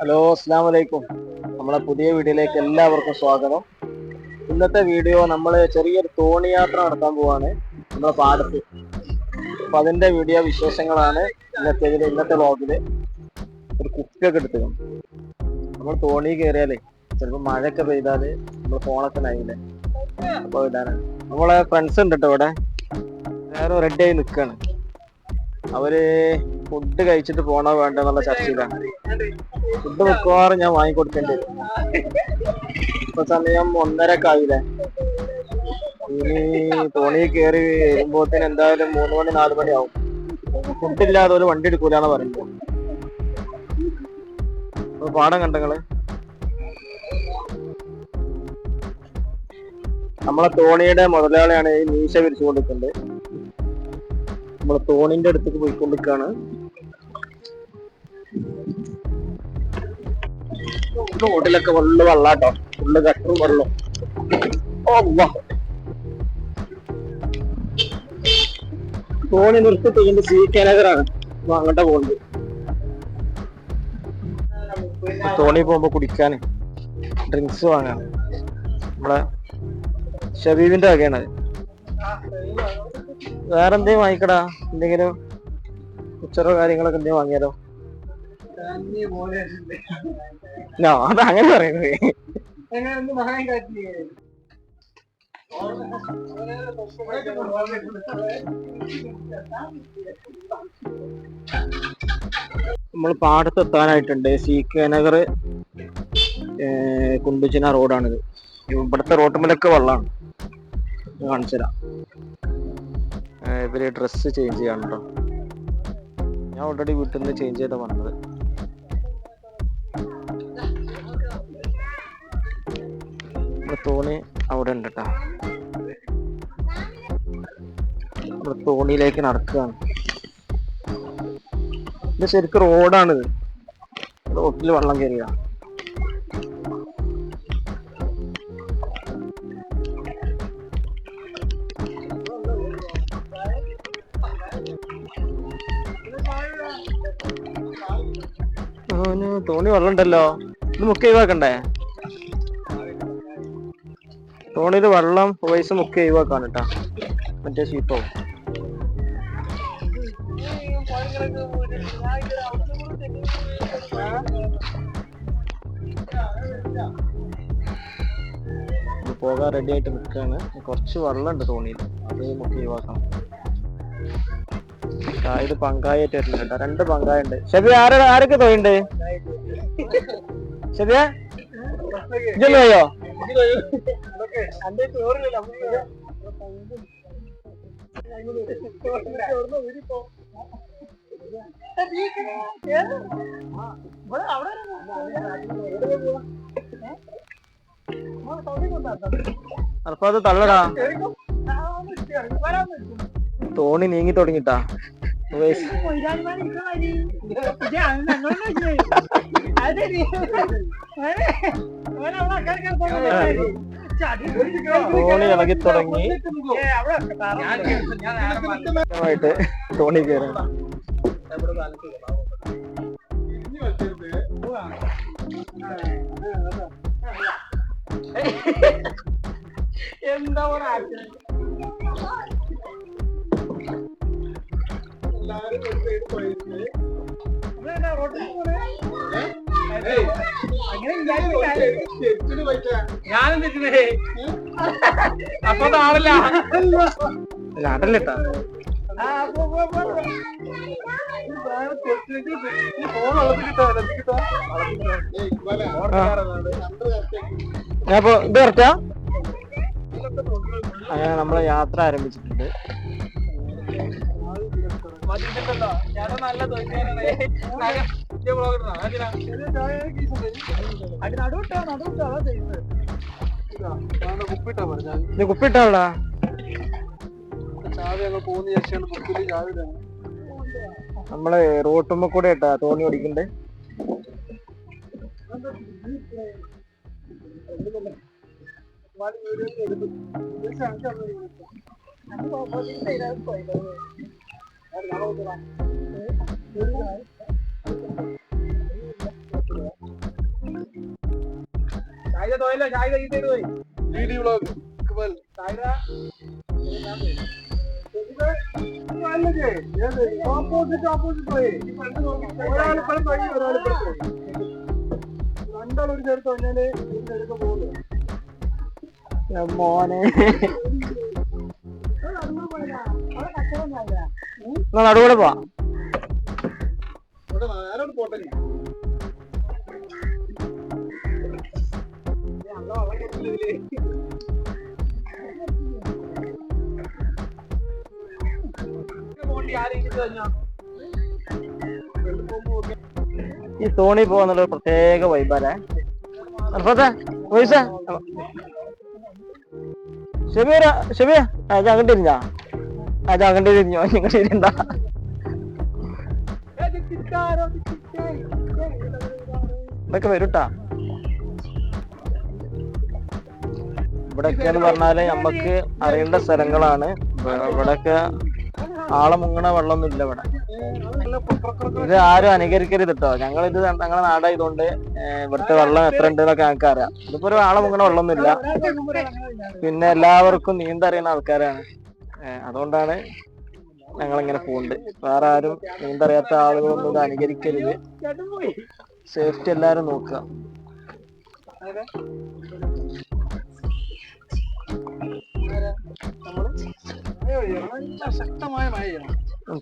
Hello അസ്സാം വലൈക്കും നമ്മളെ പുതിയ വീഡിയോയിലേക്ക് എല്ലാവർക്കും സ്വാഗതം. ഇന്നത്തെ വീഡിയോ നമ്മൾ ചെറിയൊരു തോണി യാത്ര നടത്താൻ പോവാണ്. നമ്മളെ പാടത്ത്. അപ്പൊ അതിന്റെ വീഡിയോ വിശേഷങ്ങളാണ് ഇന്നത്തെ ഇന്നത്തെ വ്ളോഗിൽ. ഒരു കുപ്പിയൊക്കെ എടുത്തു നമ്മൾ തോണി കയറിയാലേ ചിലപ്പോൾ മഴയൊക്കെ പെയ്താൽ നമ്മൾ ഫോണൊക്കെ നയില്ലേ അപ്പൊ ഇടാനാണ് നമ്മളെ ഫ്രണ്ട്സ് ഉണ്ട് കേട്ടോ ഇവിടെ? വേറെ റെഡി ആയി നിൽക്കാണ് അവർ ഫുഡ് കഴിച്ചിട്ട് പോണോ വേണ്ടോ എന്നുള്ള ചർച്ചയിലാണ്. ഫുഡ് മിക്കവാറും ഞാൻ വാങ്ങിക്കൊടുക്കേണ്ടി വരും. ഇപ്പൊ സമയം ഒന്നരക്ക് ആയില്ലേ ഇനി തോണി കേറി വരുമ്പോത്തിന് എന്തായാലും മൂന്ന് മണി നാല് മണി ആവും. ഫുഡ് ഇല്ലാതെ ഒരു വണ്ടി എടുക്കൂലെന്ന് അപ്പൊ പാടം കണ്ടങ്ങൾ നമ്മളെ തോണിയുടെ മുതലാളിയാണ് ഈ മീശ വിരിച്ചു നമ്മളെ തോണിന്റെ അടുത്തേക്ക് പോയിക്കൊണ്ടിരിക്കാണ്. റോഡിലൊക്കെ ഫുള്ള് വെള്ളാട്ടോ. ഫുള്ള് കട്ടറും വെള്ളം ഓ വാ. തോണി നിർത്തി ഇതിന്റെ സീ കാനഗറാണ് പോകുന്നത് തോണി പോകുമ്പോ കുടിക്കാന് ഡ്രിങ്ക്സ് വാങ്ങാൻ നമ്മളെ ഷബീബിന്റെ വകയാണ്. വേറെ എന്തെങ്കിലും വാങ്ങിക്കടാ? എന്തെങ്കിലും ഉച്ചറോ കാര്യങ്ങളൊക്കെ എന്തെങ്കിലും വാങ്ങിയാലോ? അത് അങ്ങനെ പറയുന്നത് നമ്മൾ പാടത്തെത്താനായിട്ടുണ്ട്. സി കെ നഗർ കുണ്ടുചിന റോഡാണിത്. ഇവിടുത്തെ റോട്ടുമലൊക്കെ വെള്ളമാണ് കാണിച്ചു തരാം ഇവർ ഡ്രസ്സ് ചേഞ്ച് ചെയ്യാണ്ടോ ഞാൻ ഓൾറെഡി വീട്ടിൽ നിന്ന് ചേഞ്ച് ചെയ്താ വന്നത്. തോണി അവിടെ ഉണ്ട് കേട്ടോ തോണിയിലേക്ക് നടക്കുകയാണ് ഇത് ശരിക്കും റോഡാണിത് റോഡിൽ വെള്ളം കയറിയ തോണി വെള്ളം ഉണ്ടല്ലോ ഇത് മുക്കി ഒഴിവാക്കണ്ടേ? തോണിയിൽ വെള്ളം പൈസ മുക്കി ഒഴിവാക്കാണ് കേട്ടാ. മറ്റേ ഷീപ്പോ പോകാൻ റെഡി ആയിട്ട് നിൽക്കാണ് കുറച്ച് വെള്ളം ഉണ്ട് തോണിയിൽ. അത് മുക്കി ഒഴിവാക്കണം. ഇത് കേട്ടോ. രണ്ട് പങ്കായ ഉണ്ട്. ശരി ആരെ ആരൊക്കെ തൊഴിണ്ട് ശരിയാ ഇജല്ലോ അപ്പൊ അത് തള്ളടാ. തോണി നീങ്ങി തുടങ്ങിട്ടാ. തോണി ഇളകി തുടങ്ങി. ആയിട്ട് തോണി കയറി എന്താ ഞാനും തെറ്റില്ലേ അപ്പൊ നാളല്ല നാട്ടിലിട്ടാ ഞാൻ ഇപ്പൊ ഇത് കറക്റ്റാ അങ്ങനെ നമ്മളെ യാത്ര ആരംഭിച്ചിട്ടുണ്ട്. ഞാൻ നല്ല ഇത് കുപ്പിട്ടാളാ ചാവി. അങ്ങ് പോകുന്ന ബുക്കിൽ ചാവി നമ്മൾ റോട്ടുമ്പോ കൂടെ ഇട്ടാ തോണി ഓടിക്കണ്ടേ. ഷാഹിദ തോയല്ല? ഷാഹിദ ഈ സൈഡ് പോയി. Video vlog Shahida opposite opposite പോയി ഒരാളിപ്പോഴും പോയി ഒരാളിപ്പോഴും പോയി രണ്ടാളൊരു ചേർത്ത് കഴിഞ്ഞാൽ ഒരു ചേർത്ത് പോകുന്നു മോനെ. ആരോട് പോട്ടെ ഈ സോണി പോകുന്നുള്ള പ്രത്യേക വൈബാലേ ഷബീറ ഷബീർ അത് അങ്ങോട്ട് തിരിഞ്ഞാ അത് തിരിഞ്ഞോ ഇങ്ങോട്ട് തിരിഞ്ഞ ഇതൊക്കെ വരൂട്ടാ. ഇവിടെയൊക്കെ എന്ന് പറഞ്ഞാൽ നമ്മക്ക് അറിയേണ്ട സ്ഥലങ്ങളാണ്. ഇവിടൊക്കെ ആളെ മുങ്ങണ വെള്ളമൊന്നും ഇല്ല ഇവിടെ. ഇത് ആരും അനുകരിക്കരുത് കേട്ടോ ഞങ്ങൾ ഇത് ഞങ്ങളെ നാടായതുകൊണ്ട് ഇവിടുത്തെ വെള്ളം എത്ര ഉണ്ട് എന്നൊക്കെ ഞങ്ങൾക്ക് അറിയാം ഇതിപ്പോ ഒരു ആളെ മുങ്ങണ വെള്ളമൊന്നുമില്ല. പിന്നെ എല്ലാവർക്കും നീന്തറിയുന്ന ആൾക്കാരാണ്. അതുകൊണ്ടാണ് ഞങ്ങൾ ഇങ്ങനെ പോകുന്നുണ്ട് വേറെ ആരും നീന്തറിയാത്ത ആളുകളൊന്നും ഇത് അനുകരിക്കരുത്. സേഫ്റ്റി എല്ലാരും നോക്കുക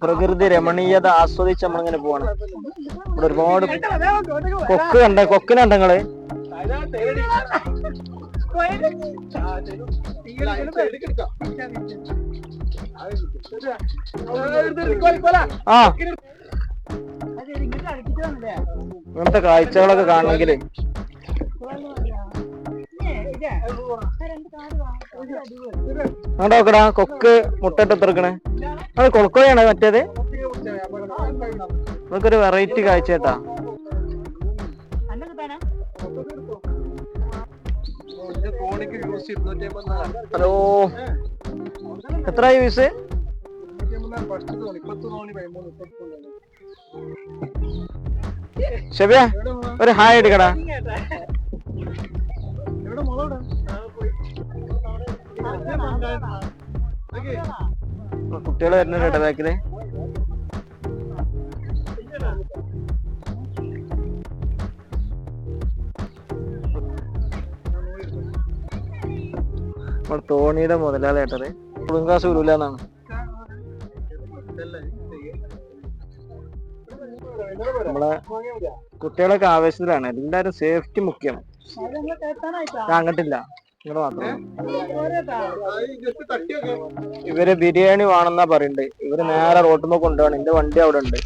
പ്രകൃതി രമണീയത ആസ്വദിച്ച് നമ്മളിങ്ങനെ പോവാണ്. ഇവിടെ ഒരുപാട് കൊക്ക് കണ്ട കൊക്കിനെ കണ്ട നിങ്ങൾ? ആ. ഇങ്ങനത്തെ കാഴ്ചകളൊക്കെ കാണണമെങ്കിൽ അങ്ങോട്ട് നോക്കടാ കൊക്ക് മുട്ടയിട്ട് എത്തിറക്കണേ അത് കൊളക്കോയാണ് മറ്റേത്? നമുക്കൊരു വെറൈറ്റി കാഴ്ച കേട്ടാ ഹലോ. എത്രയായി വയസ്സ് ഷെബിയ ഒരു ഹായ് എടുക്കടാ. കുട്ടികൾ വരുന്നുണ്ട് കേട്ടോ ബാക്കിൽ നമ്മുടെ തോണിയുടെ മുതലാളി ഏട്ടത് പുളുങ്കാസ് വരൂല എന്നാണ്. നമ്മളെ കുട്ടികളൊക്കെ ആവേശത്തിലാണ്. എല്ലാരും സേഫ്റ്റി മുഖ്യം. അങ്ങട്ടില്ല. ഇങ്ങോട്ട് മാത്രം ഇവർ ബിരിയാണി വേണമെന്നാ പറയണ്ട്. ഇവർ നേരെ റോട്ടുമ്പോ കൊണ്ടുപോകണം എന്റെ വണ്ടി അവിടെ ഉണ്ട്.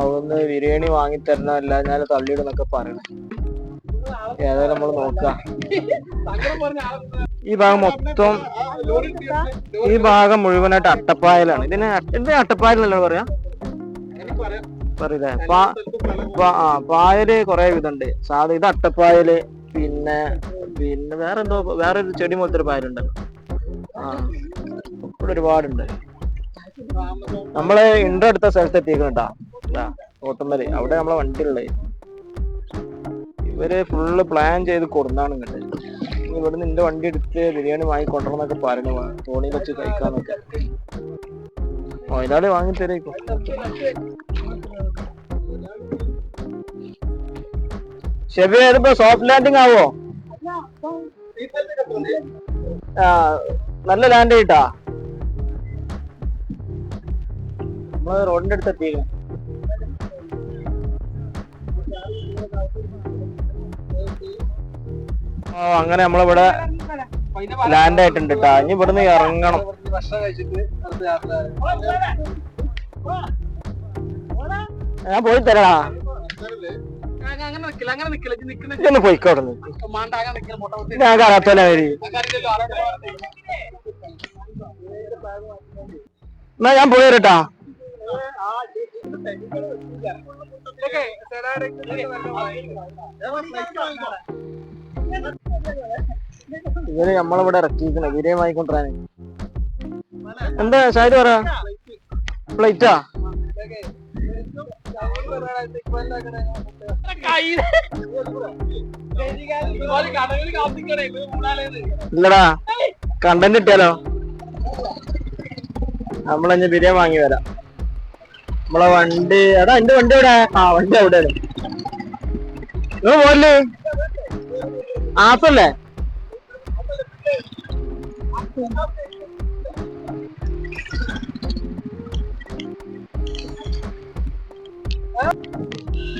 അവിടുന്ന് ബിരിയാണി വാങ്ങി തരണമല്ല ഞാൻ തള്ളിയിടുന്നൊക്കെ പറയണം. ഏതായാലും നമ്മൾ നോക്കാം. ഈ ഭാഗം മൊത്തം ഈ ഭാഗം മുഴുവനായിട്ട് അട്ടപ്പായലാണ്. ഇതിന് ഇത് അട്ടപ്പായലല്ലോ പറയാ? പറയില്ലേ? പായൽ കൊറേ വിധമുണ്ട് സാധാ ഇത് അട്ടപ്പായൽ പിന്നെ പിന്നെ വേറെ എന്തോ വേറെ ഒരു ചെടി പോലത്തെ ഒരു പായലുണ്ടല്ലോ ആ ഇവിടെ ഒരുപാടുണ്ട്. നമ്മൾ ഇൻട്രോ എടുത്ത സ്ഥലത്ത് എത്തിക്കണട്ടാ ഓട്ടമ്മൽ. അവിടെ നമ്മളെ വണ്ടി ഉള്ളത് ഇവർ ഫുള്ള് പ്ലാൻ ചെയ്ത് കൊടുന്നാണ് ഇങ്ങോട്ട്. ഇവിടുന്ന് എന്റെ വണ്ടി എടുത്ത് ബിരിയാണി വാങ്ങി കൊണ്ടുവന്നൊക്കെ പറഞ്ഞു തോണി വെച്ച് കഴിക്കാന്നൊക്കെ. മൊയിലാളി വാങ്ങി തരേക്കും ഷെബി അതിപ്പോ സോഫ്റ്റ് ലാൻഡിങ് ആവോ? ആ നല്ല ലാൻഡ് ആയിട്ടാ നമ്മൾ റോഡിന്റെ അടുത്ത് എത്തിയിരുന്നു അങ്ങനെ നമ്മളിവിടെ ലാൻഡ് ആയിട്ടുണ്ട് കേട്ടാ ഇനി ഇവിടുന്ന് ഇറങ്ങണം. ഞാൻ പോയി തരാ അങ്ങനെ നിക്കില്ല അങ്ങനെ നിക്കില്ല ഇജ്ജ് നിക്കുന്ന ഇതൊന്ന് പോയിക്കോട്ടെ നീ. മാണ്ട അങ്ങനെ നിക്കില്ല മുട്ട കുത്തി ഞാൻ കാണാത്തോലെ വരി. എന്നാ ഞാൻ പോയി ഇതൊക്കെ സെഡായുടെ ഇവർ നമ്മളിവിടെ ഇറക്കിയിരിക്കണ. വിരയം വാങ്ങിക്കൊണ്ടിരാന് എന്താ ഷാരി പറ? പ്ലേറ്റാ ഇല്ലടാ കണ്ടന്റ് കിട്ടിയാലോ? നമ്മളഞ്ഞ് ബിരിയാണി വാങ്ങി വരാം. നമ്മളെ വണ്ടി അതാ എന്റെ വണ്ടി എവിടെ? ആ വണ്ടി എവിടെയാണ് പോരല്ലേ? ആപ്പല്ലേ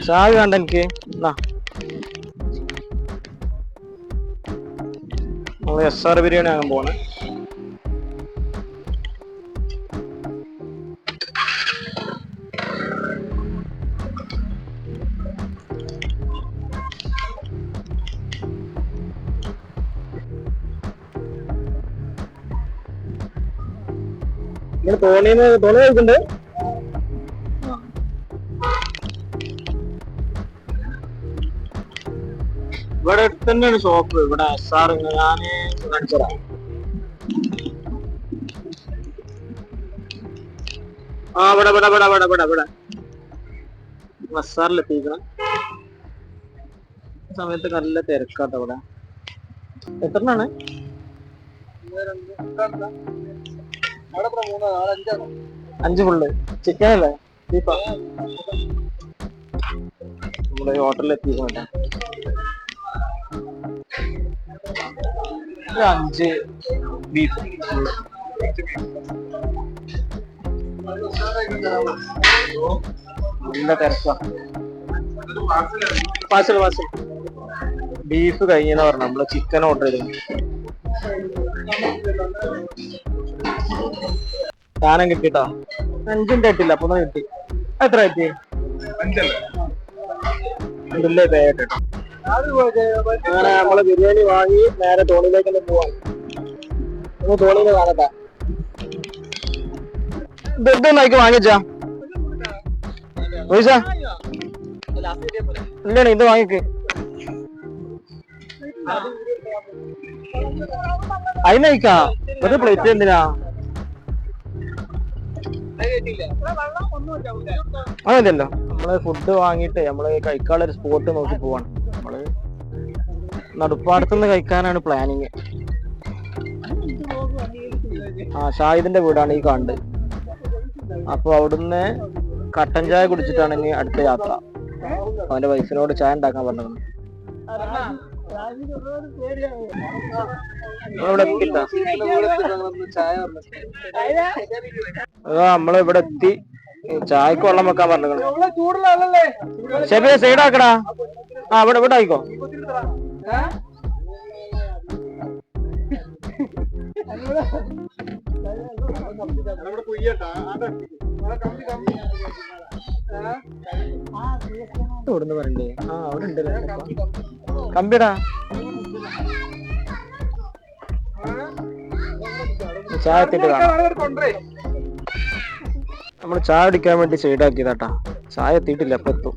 ചായ വേണ്ട എനിക്ക്. എസ് ആർ ബിരിയാണി ആകാൻ പോണേ നിങ്ങൾ തോണിന്ന് തോണി കഴിക്കുന്നുണ്ട് ഇവിടെ അടുത്ത് തന്നെയാണ് ഷോപ്പ് ഇവിടെ സാർ ഞാൻ കാണിച്ചതാ ആ ഇവിടെ ഇവിടെ ഇവിടെ ഇവിടെ ഇവിടെ ഇവിടെ. എത്തിക്കണം സമയത്ത് നല്ല തിരക്കാട്ടോ ഇവിടെ. എത്രണ്ണാണ്? അഞ്ച് ഫുള്ള് ചിക്കൻ അല്ലേ? ബീഫാ നമ്മുടെ ഹോട്ടലിൽ എത്തിക്കണം അഞ്ച് ബീഫ് നല്ല തിരക്കാ. പാസൽ പാസൽ ബീഫ് കഴിഞ്ഞെന്ന് പറഞ്ഞു നമ്മൾ ചിക്കൻ ഓർഡർ ചെയ്തു സാധനം കിട്ടിട്ടോ? അഞ്ചിന്റെ കിട്ടില്ല അപ്പൊ കിട്ടി. എത്ര കിട്ടി? പേ ആയിട്ടോ അങ്ങനെ നമ്മൾ ബിരിയാണി വാങ്ങി നേരെ തോണിയിലേക്ക് തന്നെ പോവാം. ഒന്ന് തോണിയിൽ കാണട്ടെ. ഇതൊന്നും ആയിക്ക് വാങ്ങിച്ചാ? പൈസ ഇല്ലണ ഇത് വാങ്ങിക്ക്. അതിനയക്കാ ഒരു പ്ലേറ്റ് എന്തിനാ? അങ്ങനെയല്ലോ നമ്മൾ ഫുഡ് വാങ്ങിയിട്ട് നമ്മൾ കഴിക്കാനുള്ള ഒരു സ്പോട്ട് നോക്കി പോവാണ്. നമ്മൾ നടുപ്പാടത്തുനിന്ന് കഴിക്കാനാണ് പ്ലാനിങ് ആ ഷാഹിദിന്റെ വീടാണ് ഈ കാണുന്നത് അപ്പൊ അവിടുന്ന് കട്ടൻ ചായ കുടിച്ചിട്ടാണ് ഇനി അടുത്ത യാത്ര. അവന്റെ വൈഫിനോട് ചായ ഉണ്ടാക്കാൻ പറഞ്ഞത്. നമ്മൾ ഇവിടെ എത്തി. ചായക്ക് വെള്ളം വെക്കാൻ പറഞ്ഞു ഷെബിയെ സൈഡ് ആക്കടാ. ആ ഇവിടെ ഇവിടെ ആയിക്കോ. ഇവിടുന്ന് പറയണ്ടേ? ആ അവിടെ ഉണ്ടല്ലേ കമ്പിടാ. ചായ എത്തിയിട്ട് കാണാം. നമ്മൾ ചായ അടിക്കാൻ വേണ്ടി സൈഡാക്കിയതാട്ടാ. ചായ എത്തിയിട്ടില്ല അപ്പൊ എത്തും.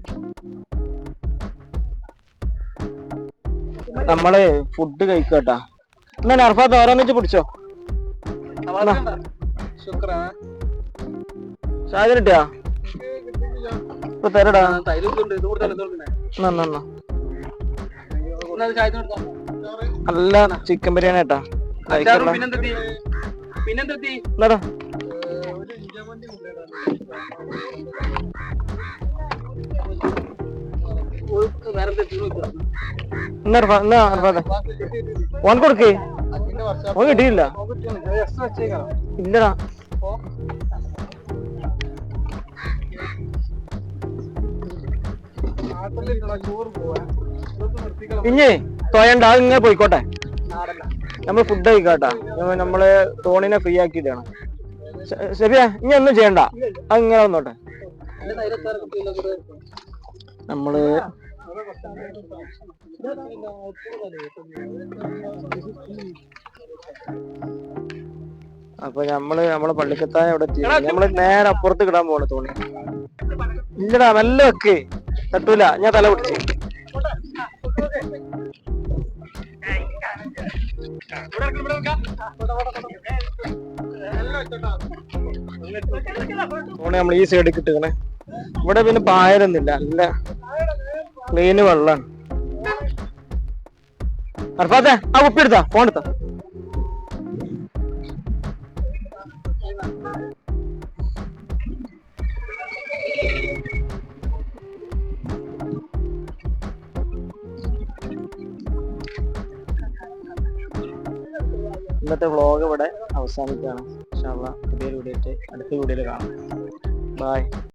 നമ്മൾ ഫുഡ് കഴിക്കട്ടാ. എന്നാ അർഫാത്ത് ഓരോന്നിച്ച് പിടിച്ചോ. ചായ കിട്ടിയാ? ഇപ്പൊ തരടാ. നല്ല ചിക്കൻ ബിരിയാണി ഏട്ടാ അർഫാത്തെ ഓൻ കൊടുക്കേ. ഓൻ കിട്ടിയില്ല ഇല്ലടാ. ഇഞ്ഞേ തോയണ്ട അത് ഇങ്ങനെ പോയിക്കോട്ടെ. നമ്മൾ ഫുഡ് കഴിക്കാട്ടാ. നമ്മ- നമ്മൾ തോണിനെ ഫ്രീ ആക്കിയിട്ടാണ് ശരിയാ ഇനി ഒന്നും ചെയ്യണ്ട. അത് ഇങ്ങനെ വന്നോട്ടെ. നമ്മൾ അപ്പൊ നമ്മൾ നമ്മളെ പള്ളിക്കത്തായ അവിടെ നമ്മൾ നേരെ അപ്പുറത്ത് കിടാൻ പോണ തോണി. ഇല്ലടാ നല്ല വെക്ക്. തട്ടൂല ഞാൻ തല പിടിച്ച്. തോണി നമ്മൾ ഈ സൈഡിൽ കിട്ടുകണേ ഇവിടെ പിന്നെ പായലൊന്നുമില്ല അല്ല ക്ലീന് വെള്ളാണ് അർഫാത്തെ ആ കുപ്പി എടുത്താ ഫോൺ എടുത്താ ഇന്നത്തെ വ്ളോഗ് ഇവിടെ അവസാനിക്കുകയാണ്. ഇൻഷാ അള്ളാ പുതിയൊരു വീഡിയോ അടുത്ത വീഡിയോയിൽ കാണാം. ബൈ